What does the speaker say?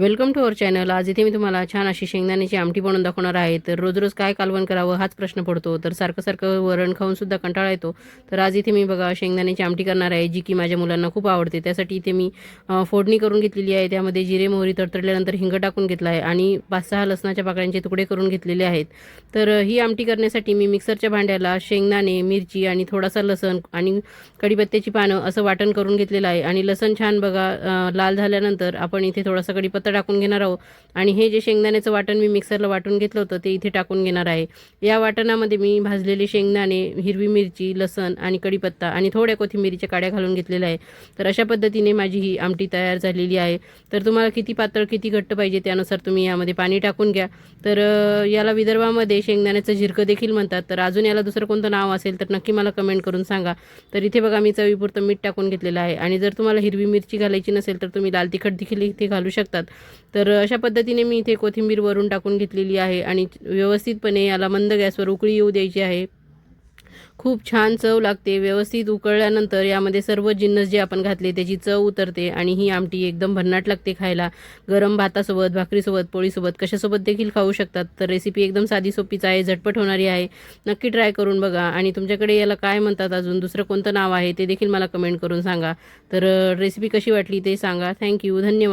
Welcome to our channel. आज इथे मी तुम्हाला छान अशी शेंगदाण्याची आमटी बनवून दाखवणार आहे. तर रोज रोज काय कालवण करावं हाच प्रश्न पडतो. तर सारखं सारखं वरण खाऊन सुद्धा कंटाळा येतो. तर आज इथे मी बघा शेंगदाण्याची आमटी करणार आहे जी की माझ्या मुलांना खूप आवडते. त्यासाठी इथे मी फोडणी करून घेतलेली आहे. त्यामध्ये जिरे मोहरी तडतडल्यानंतर हिंग टाकून घेतला आहे आणि पाच सहा लसणाच्या पाकळ्यांचे तुकडे करून घेतलेले आहेत. तर ही आमटी करण्यासाठी मी मिक्सरच्या भांड्याला शेंगदाणे मिरची आणि थोडासा लसण आणि कढीपत्त्याची पानं असं वाटण करून घेतलेलं आहे. आणि लसण छान बघा लाल झाल्यानंतर आपण इथे थोडासा कढीपत्ता टाकून घेणार आहोत. आणि हे जे शेंगदाण्याचं वाटण मी मिक्सरला वाटून घेतलं होतं ते इथे टाकून घेणार आहे. या वाटणामध्ये मी भाजलेले शेंगदाणे हिरवी मिरची लसण आणि कढीपत्ता आणि थोड्या कोथिंबिरीच्या काड्या घालून घेतलेल्या आहे. तर अशा पद्धतीने माझी ही आमटी तयार झालेली आहे. तर तुम्हाला किती पातळ किती घट्ट पाहिजे त्यानुसार तुम्ही यामध्ये पाणी टाकून घ्या. तर याला विदर्भामध्ये शेंगदाण्याचं झिरकं देखील म्हणतात. तर अजून याला दुसरं कोणतं नाव असेल तर नक्की मला कमेंट करून सांगा. तर इथे बघा मी चवीपुरतं मीठ टाकून घेतलेलं आहे. आणि जर तुम्हाला हिरवी मिरची घालायची नसेल तर तुम्ही लाल तिखट देखील इथे घालू शकतात. तर अशा पद्धतीने मी इथे कोथिंबीर वरून टाकून घेतलेली आहे आणि व्यवस्थितपणे याला मंद गॅसवर उकळी येऊ द्यायची आहे. खूप छान चव लागते. व्यवस्थित उकळल्यानंतर यामध्ये सर्व जिन्नस जे आपण घातले त्याची चव उतरते आणि ही आमटी एकदम भन्नाट लागते खायला. गरम भातासोबत भाकरीसोबत पोळीसोबत कशासोबत देखील खाऊ शकतात. तर रेसिपी एकदम साधी सोपीच आहे झटपट होणारी आहे. नक्की ट्राय करून बघा. आणि तुमच्याकडे याला काय म्हणतात अजून? दुसरं कोणतं नाव आहे ते देखील मला कमेंट करून सांगा. तर रेसिपी कशी वाटली ते सांगा. थँक्यू धन्यवाद.